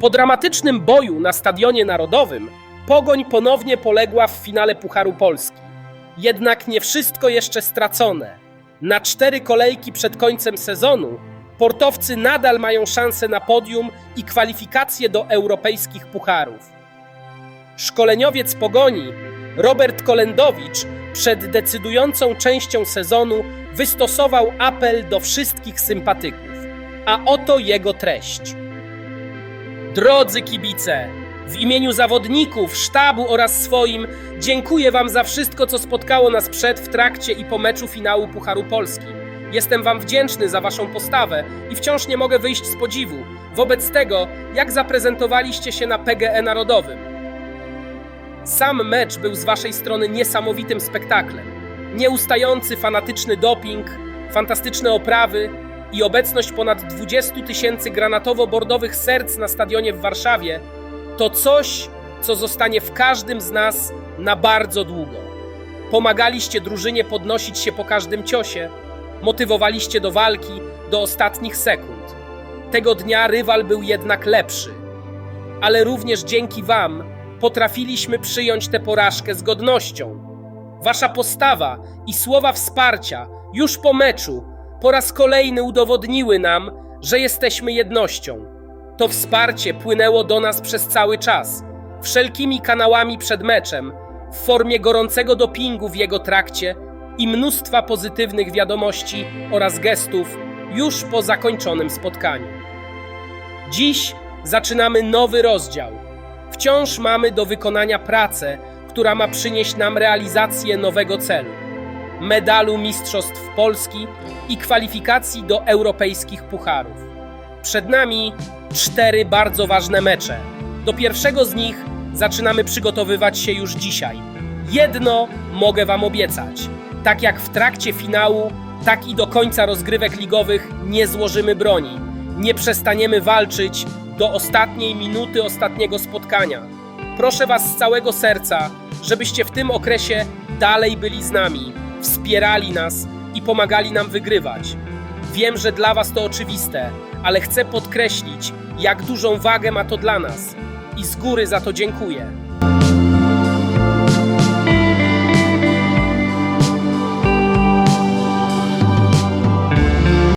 Po dramatycznym boju na Stadionie Narodowym Pogoń ponownie poległa w finale Pucharu Polski. Jednak nie wszystko jeszcze stracone. Na cztery kolejki przed końcem sezonu portowcy nadal mają szansę na podium i kwalifikacje do europejskich pucharów. Szkoleniowiec Pogoni Robert Kolendowicz przed decydującą częścią sezonu wystosował apel do wszystkich sympatyków. A oto jego treść. Drodzy kibice, w imieniu zawodników, sztabu oraz swoim dziękuję Wam za wszystko, co spotkało nas przed, w trakcie i po meczu finału Pucharu Polski. Jestem Wam wdzięczny za Waszą postawę i wciąż nie mogę wyjść z podziwu wobec tego, jak zaprezentowaliście się na PGE Narodowym. Sam mecz był z Waszej strony niesamowitym spektaklem. Nieustający fanatyczny doping, fantastyczne oprawy i obecność ponad 20 tysięcy granatowo-bordowych serc na stadionie w Warszawie to coś, co zostanie w każdym z nas na bardzo długo. Pomagaliście drużynie podnosić się po każdym ciosie, motywowaliście do walki do ostatnich sekund. Tego dnia rywal był jednak lepszy, ale również dzięki Wam potrafiliśmy przyjąć tę porażkę z godnością. Wasza postawa i słowa wsparcia już po meczu po raz kolejny udowodniły nam, że jesteśmy jednością. To wsparcie płynęło do nas przez cały czas, wszelkimi kanałami przed meczem, w formie gorącego dopingu w jego trakcie i mnóstwa pozytywnych wiadomości oraz gestów już po zakończonym spotkaniu. Dziś zaczynamy nowy rozdział. Wciąż mamy do wykonania pracę, która ma przynieść nam realizację nowego celu medalu Mistrzostw Polski i kwalifikacji do europejskich pucharów. Przed nami cztery bardzo ważne mecze. Do pierwszego z nich zaczynamy przygotowywać się już dzisiaj. Jedno mogę Wam obiecać. Tak jak w trakcie finału, tak i do końca rozgrywek ligowych nie złożymy broni. Nie przestaniemy walczyć do ostatniej minuty ostatniego spotkania. Proszę Was z całego serca, żebyście w tym okresie dalej byli z nami, wspierali nas i pomagali nam wygrywać. Wiem, że dla Was to oczywiste, ale chcę podkreślić, jak dużą wagę ma to dla nas i z góry za to dziękuję.